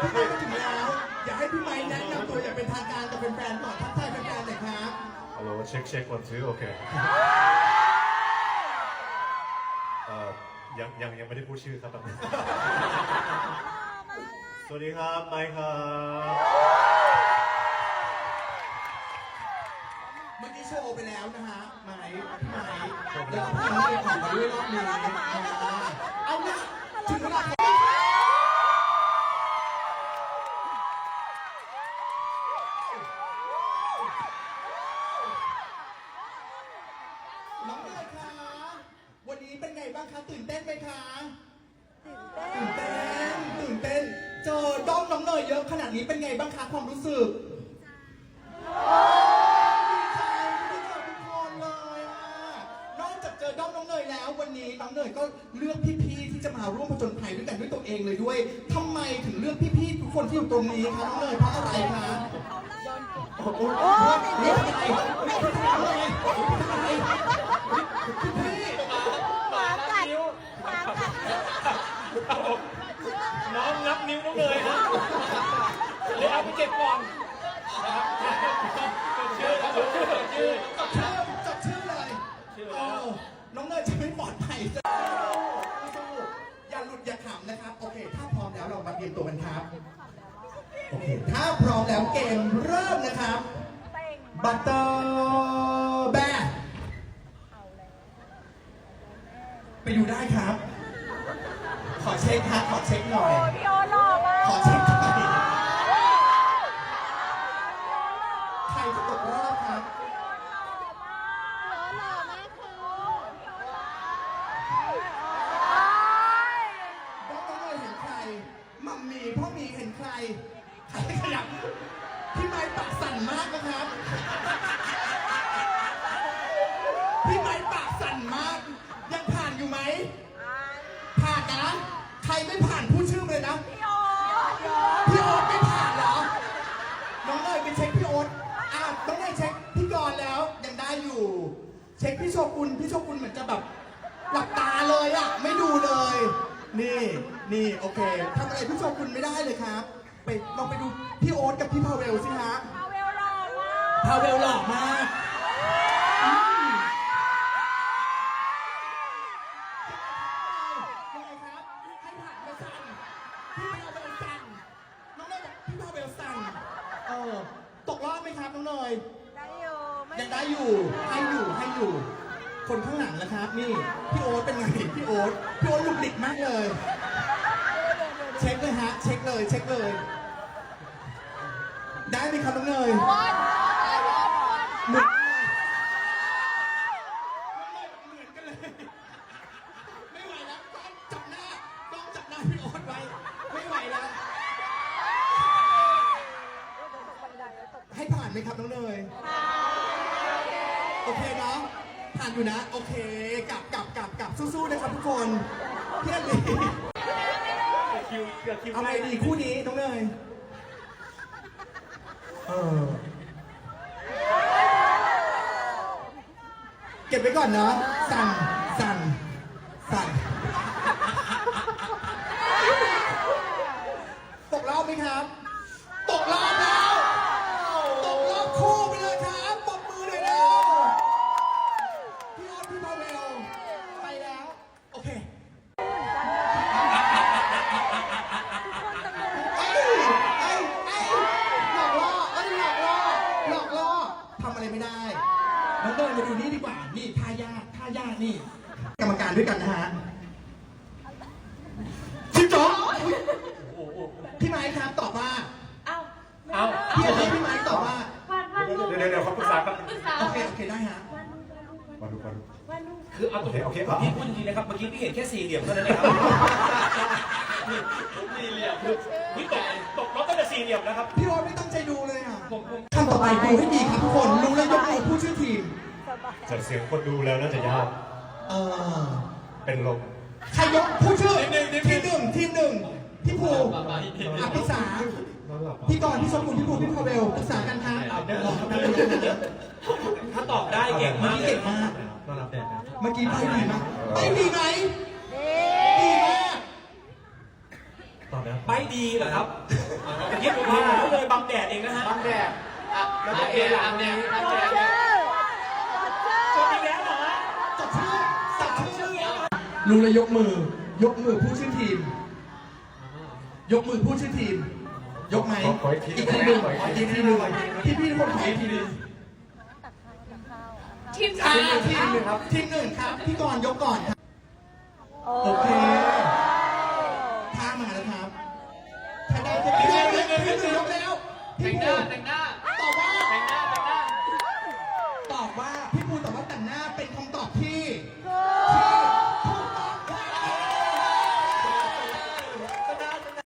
พี่ไม้มาถึงแล้ว อยากให้พี่ไม้แนะนำตัวอย่างเป็นทางการกับแฟนๆก่อนทักทายแฟนๆหน่อยครับฮัลโหลเช็คเช็ควันซื้อโอเคเอ่อยังยังยังไม่ได้พูดชื่อครับตอนนี้ สวัสดีครับ ไมค์ครับ เมื่อกี้โชว์ไปแล้วนะฮะไม้พี่ไม้แล้วก็พี่น้องเองของมาด้วยรอบนี้อ่าเอาละถึงเวลาของ อเยเยอะขนาดนี้เป็นไงบ้างคะความรู้สึกดีใจที่ได้เจอทุกคนเลอะนอกจากเจอด้อมน้องเนยแล้ววันนี้น้องเนยก็เลือกพี่ๆที่จะมาร่วมผจญภัยด้วยกันด้วยตัวเองเลยด้วยทำไมถึงเลือกพี่ๆทุกคนที่อยู่ตรงนี้คะน้องเนยเพราะอะไรคะโอ้โหเลือะไรเลือะไรอะไรพี่หมานับนิ้วน้องนับนิ้วน้องเนยวเอาไปเก็บก่อนนะครับชื่อครับชื่อจดชื่อจดชื่อจดชื่อเลยชื่อเอแล้วอน้องเนยจะไม่ปลอดภัยจะสู้อย่าหลุดอย่าขำนะครับ โอเค ถ้าพร้อมแล้วเรามาเตรียมตัวกันครับ โอเค ถ้าพร้อมแล้วเกมเริ่มนะครับ บัตเตอร์แบไปดูได้ครับ ขอเช็คครับขอเช็คหน่อยพี่โอหล่อมาก ขอเช็คหน่อยใครจะตกรอบครับ หล่อหล่อมากคือ น้องน้องเนยเห็นใครมัมมี่พ่อหมีเห็นใคร ใครขยับพี่ไม้ปากสั่นมากนะครับ พี่ไม้ปากสั่นมาก ยังผ่านอยู่ไหม ผ่านนะ ใครไม่ผ่านพูดชื่อมาเลยนะ พี่โอพี่โอ๊ตไม่ผ่านเหรอ น้องเนยไปเช็คพี่โอ๊ตอะน้องเนยเช็คพี่กรณ์แล้วยังได้อยู่ เช็คพี่โชกุนพี่โชกุนเหมือนจะแบบ เลยอะ ไม่ดูเลย นี่ นี่ โอเคทำอะไรพี่โชกุนไม่ได้เลยครับ ไปลองไปดูพี่โอ๊ตกับพี่พาเวลสิฮะเอาเวลหล่อมากพาเวลหล่อมากอืมยังไงครับให้ผ่านไปสั่นพี่พาเวลสั่นน้องเนยบอกพี่พาเวลสั่นเออ ตกรอบไหมครับน้องเนย ได้อยู่ ไม่ยังได้อยู่ ให้อยู่ ให้อยู่ คนข้างหลังนะครับ นี่พี่โอ๊ตเป็นไงพี่โอ๊ตพี่โอ๊ตหลุดหลิกมากเลย เช็คเลยฮะเช็คเลยเช็คเลย ได้ไหมครับน้องเนยวันได้วันวันเหมือนกันเลยเหมือนกันเลยไม่ไหวแล้วต้องจับหน้าต้องจับหน้าพี่โอ๊ตไว้ไม่ไหวแล้วให้ผ่านไหมครับน้องเนยโอเคเนาะ ผ่านอยู่นะ โอเคกลับกลับกลับกลับสู้ๆนะครับทุกคนพี่อันลีคิวเกือบคิวเอาไงดีคู่นี้น้องเนยเออเก็บไว้ก่อนเนาะสั่นสั่นสั่นตกรอบไหมครับ ด้วยกันนะฮะชิบจ๊อกอุ๊ยพี่ไม้ครับตอบว่าเอาเอาพี่อะไรพี่ไม้ตอบว่าวันวันเดี๋ยวเดี๋ยวเดี๋ยวเขาปรึกษากันปรึกษาโอเคโอเคได้ฮะมาดูมาดูวันลูกคือเอาตรงโอเคโอเคพี่พูดจริงๆนะครับเมื่อกี้พี่เห็นแค่สี่เหลี่ยมเท่านั้นเองครับสี่เหลี่ยมคือพี่ตกตกรอบตั้งแต่สี่เหลี่ยมนะครับพี่โอ๊ตไม่ตั้งใจดูเลยอะผมผมคำต่อไปดูให้ดีครับทุกคนรู้แล้วยกมือพูดชื่อทีมจากเสียงคนดูแล้วน่าจะยาก เออเป็นลม ใครยกพูดชื่อทีมหนึ่งทีมหนึ่งพี่ภูอภิสาพี่กรณ์พี่สมบูรณ์พี่ภูพี่พาเวลปรึกษากันฮะลองกันดูนะถ้าตอบได้เก่งเมื่อมากกี้เก่งมากต้อนรับแดดนะเมื่อกี้ไปดีมากไปดีไหมดีดีมากตอบนะไปดีเหรอครับเมื่อกี้ผมเห็นผมเลยบังแดดเองนะฮะบางแดดอะแล้วจะเอหลังเนี่ยบางโรแดด เจ เนี่ อย ร์โรเจอร์ จบอีกแล้วเหรอฮะ จดชื่อสักชื่อ รู้เลยยกมือ ยกมือผู้ชื่อทีม ยกมือผู้ชื่อทีม ยกไหมอีกทีหนึ่งอีกทีหนึ่งพี่พี่ทุกคนขออีกทีหนึ่งทีมอ่าทีมหนึ่งครับทีมหนึ่งครับพี่กรณ์ยกก่อนครับโอโอเคเคท่ามาแล้วครับถ้าได้จะพี่หนึ่งพี่หนึ่งยกแล้วแต่พี่งหภูน้าแต่งหน้าตอบ